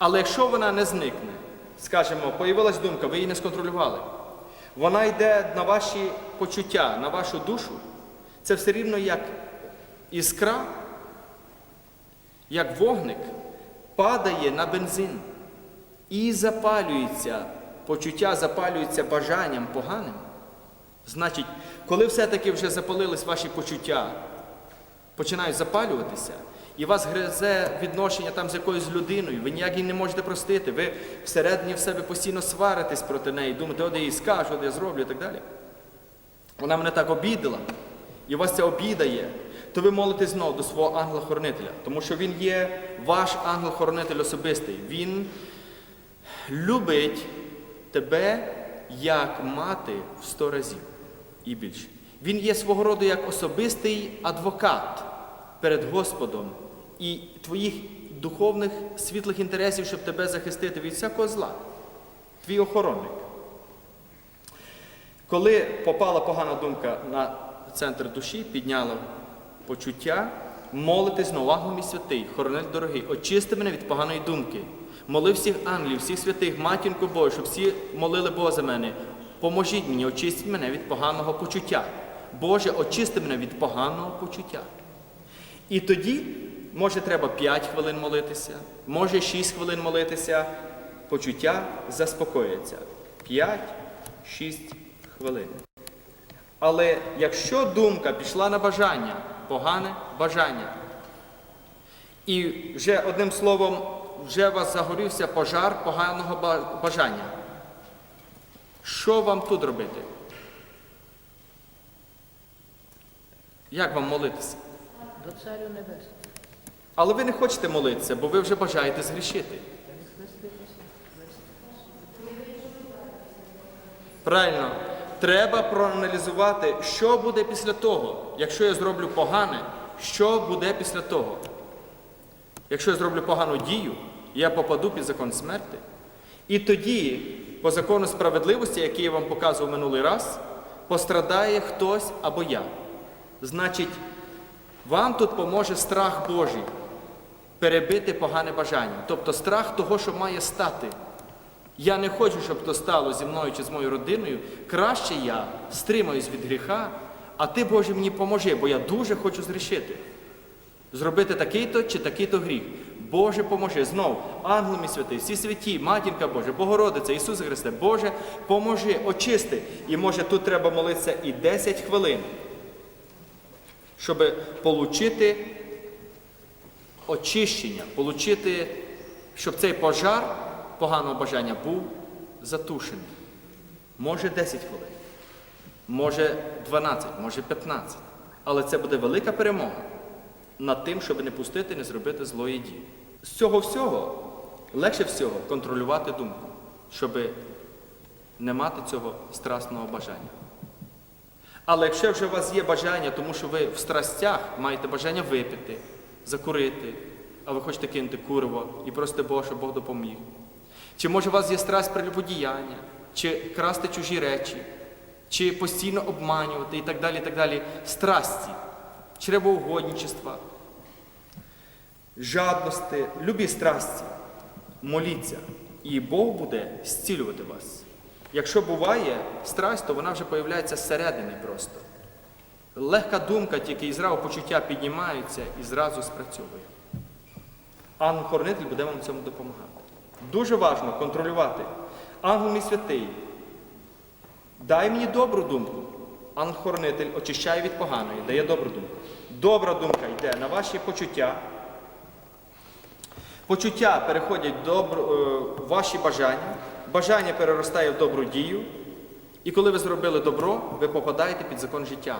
Але якщо вона не зникне, скажімо, появилась думка, ви її не сконтролювали, вона йде на ваші почуття, на вашу душу, це все рівно як іскра, як вогник, падає на бензин і запалюється, почуття запалюється бажанням поганим. Значить, коли все-таки вже запалились ваші почуття, починають запалюватися, і вас гризе відношення там з якоюсь людиною, ви ніяк її не можете простити, ви всередині в себе постійно сваритесь проти неї, думаєте, от я їй скажу, от я зроблю і так далі. Вона мене так обідала, і у вас ця обіда є, то ви молитесь знову до свого ангела-хоронителя, тому що він є ваш ангел-хоронитель особистий. Він любить тебе як мати в сто разів і більше. Він є свого роду як особистий адвокат перед Господом і твоїх духовних світлих інтересів, щоб тебе захистити від всякого зла. Твій охоронник. Коли попала погана думка на центр душі, підняла почуття, ангел мій святий, хоронитель дорогий, очисти мене від поганої думки. Моли всіх ангелів, всіх святих, матінку Божу, щоб всі молили Бога за мене. Поможіть мені, очистіть мене від поганого почуття. Боже, очисти мене від поганого почуття. І тоді, може, треба 5 хвилин молитися, може 6 хвилин молитися, почуття заспокоїться. 5-6 хвилин. Але якщо думка пішла на бажання, погане бажання, і вже одним словом, вже у вас загорівся пожар поганого бажання, що вам тут робити? Як вам молитися? До Царю Небесного. Але ви не хочете молитися, бо ви вже бажаєте згрішити. Правильно, треба проаналізувати, що буде після того. Якщо я зроблю погане, що буде після того? Якщо я зроблю погану дію, я попаду під закон смерти. І тоді, по закону справедливості, який я вам показував минулий раз, пострадає хтось або я. Значить, вам тут поможе страх Божий перебити погане бажання, тобто страх того, що має стати. Я не хочу, щоб то стало зі мною чи з моєю родиною. Краще я стримаюсь від гріха, а ти, Боже, мені поможи, бо я дуже хочу зрішити. Зробити такий-то чи такий-то гріх. Боже, поможи. Знов, ангел мій святий, всі святі, матінка Божа, Богородиця, Ісус Христе, Боже, поможи, очисти. І може тут треба молитися і 10 хвилин, щоб отримати очищення, получити, щоб цей пожар поганого бажання був затушений. Може 10 хвилин, може 12, може 15. Але це буде велика перемога над тим, щоб не пустити, не зробити злої дії. З цього всього легше всього контролювати думку, щоб не мати цього страстного бажання. Але якщо вже у вас є бажання, тому що ви в страстях маєте бажання випити, закурити, а ви хочете кинути курво і просите Бога, щоб Бог допоміг. Чи може у вас є страсть прелюбодіяння, чи красти чужі речі, чи постійно обманювати і так далі, і так далі. Страсті, чревоугодничества, жадності, любі страсті. Моліться, і Бог буде зцілювати вас. Якщо буває страсть, то вона вже появляється зсередини просто. Легка думка, тільки і зразу почуття піднімаються і зразу спрацьовує. Ангел-хоронитель буде вам в цьому допомагати. Дуже важливо контролювати. Ангел мій святий, дай мені добру думку. Ангел-хоронитель очищає від поганої, дає добру думку. Добра думка йде на ваші почуття. Почуття переходять в е, ваші бажання, бажання переростає в добру дію. І коли ви зробили добро, ви попадаєте під закон життя.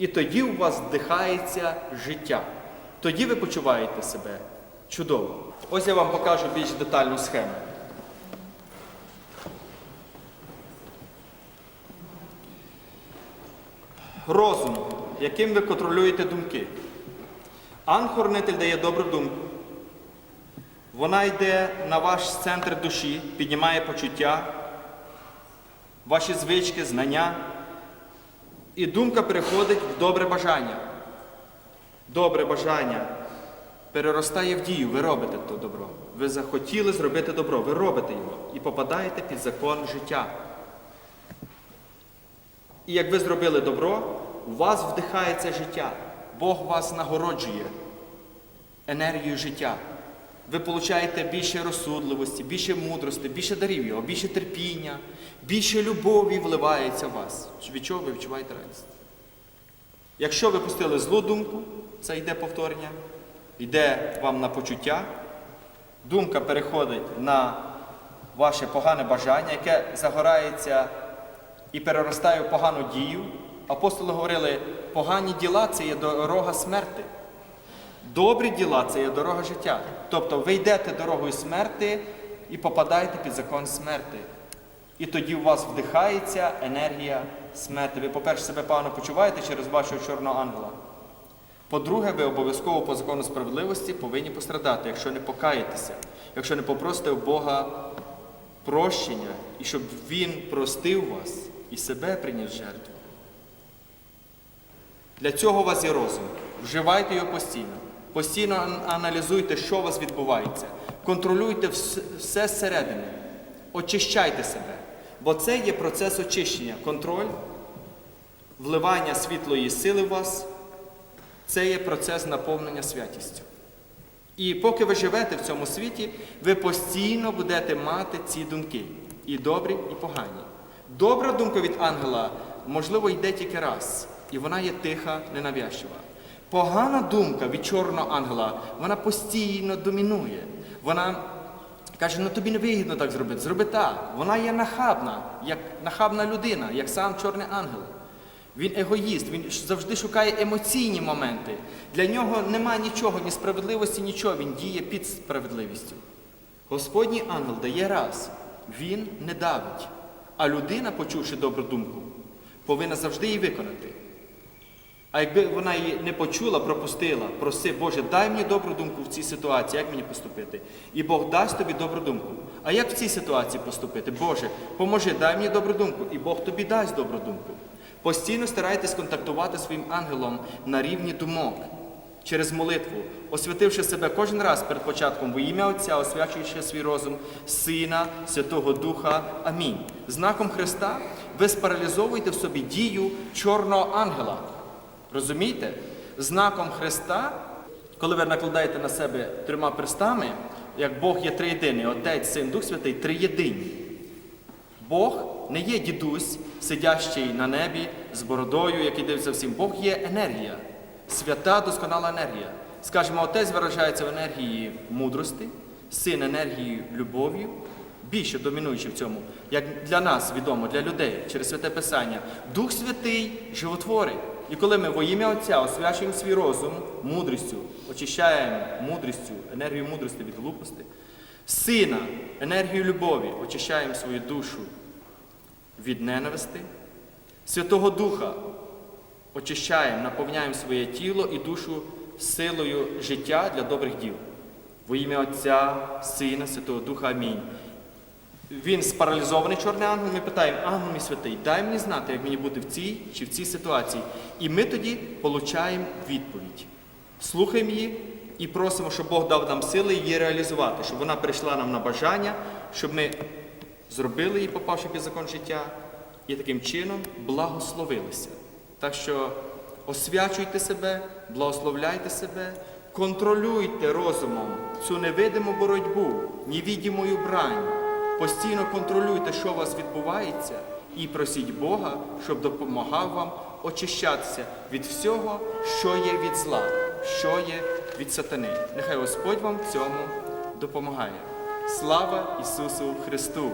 І тоді у вас вдихається життя. Тоді ви почуваєте себе чудово. Ось я вам покажу більш детальну схему. Розум, яким ви контролюєте думки. Ангел-хоронитель дає добру думку. Вона йде на ваш центр душі, піднімає почуття, ваші звички, знання. І думка переходить в добре бажання. Добре бажання переростає в дію, ви робите то добро. Ви захотіли зробити добро, ви робите його і попадаєте під закон життя. І як ви зробили добро, у вас вдихається життя. Бог вас нагороджує енергією життя. Ви получаєте більше розсудливості, більше мудрості, більше дарів його, більше терпіння, більше любові вливається в вас. Від чого ви відчуваєте радість? Якщо ви пустили злу думку, це йде повторення, йде вам на почуття, думка переходить на ваше погане бажання, яке загорається і переростає в погану дію. Апостоли говорили, погані діла це є дорога смерти. Добрі діла це є дорога життя. Тобто ви йдете дорогою смерти і попадаєте під закон смерти. І тоді у вас вдихається енергія смерти. Ви, по-перше, себе погано почуваєте через вашого чорного ангела. По-друге, ви обов'язково по закону справедливості повинні пострадати, якщо не покаєтеся, якщо не попросите у Бога прощення, і щоб Він простив вас і себе приніс жертву. Для цього у вас є розум. Вживайте його постійно. Постійно аналізуйте, що у вас відбувається. Контролюйте все зсередини. Очищайте себе. Бо це є процес очищення. Контроль, вливання світлої сили в вас це є процес наповнення святістю. І поки ви живете в цьому світі, ви постійно будете мати ці думки. І добрі, і погані. Добра думка від ангела, можливо, йде тільки раз, і вона є тиха, ненавязчива. Погана думка від чорного ангела, вона постійно домінує. Вона каже, ну тобі не вигідно так зробити, зроби так. Вона є нахабна, як нахабна людина, як сам чорний ангел. Він егоїст, він завжди шукає емоційні моменти. Для нього нема нічого, ні справедливості, нічого. Він діє під справедливістю. Господній ангел дає раз, він не давить. А людина, почувши добру думку, повинна завжди її виконати. А якби вона її не почула, пропустила, проси, Боже, дай мені добру думку в цій ситуації, як мені поступити? І Бог дасть тобі добру думку. А як в цій ситуації поступити? Боже, поможи, дай мені добру думку, і Бог тобі дасть добру думку. Постійно старайтесь контактувати своїм ангелом на рівні думок через молитву, освятивши себе кожен раз перед початком во ім'я Отця, освячуючи свій розум, Сина, Святого Духа. Амінь. Знаком Христа ви спаралізовуєте в собі дію чорного ангела. Розумієте? Знаком Христа, коли ви накладаєте на себе трьома перстами, як Бог є триєдиний, Отець, Син, Дух Святий, триєдині. Бог не є дідусь, сидящий на небі з бородою, який дивиться всім. Бог є енергія, свята досконала енергія. Скажімо, Отець виражається в енергії мудрості, син енергією любов'ю, більше домінуючи в цьому, як для нас відомо, для людей через святе Писання. Дух Святий животворить. І коли ми во ім'я Отця освячуємо свій розум мудрістю, очищаємо мудрістю, енергію мудрості від глупості, Сина, енергію любові, очищаємо свою душу від ненависти, Святого Духа очищаємо, наповняємо своє тіло і душу силою життя для добрих діл. Во ім'я Отця, Сина, Святого Духа. Амінь. Він спаралізований чорний ангел, ми питаємо, ангел мій святий, дай мені знати, як мені бути в цій чи в цій ситуації. І ми тоді получаємо відповідь. Слухаємо її і просимо, щоб Бог дав нам сили її реалізувати, щоб вона прийшла нам на бажання, щоб ми зробили її, попавши під закон життя, і таким чином благословилися. Так що освячуйте себе, благословляйте себе, контролюйте розумом цю невидиму боротьбу, невідімою брань. Постійно контролюйте, що у вас відбувається, і просіть Бога, щоб допомагав вам очищатися від всього, що є від зла, що є від сатани. Нехай Господь вам в цьому допомагає. Слава Ісусу Христу!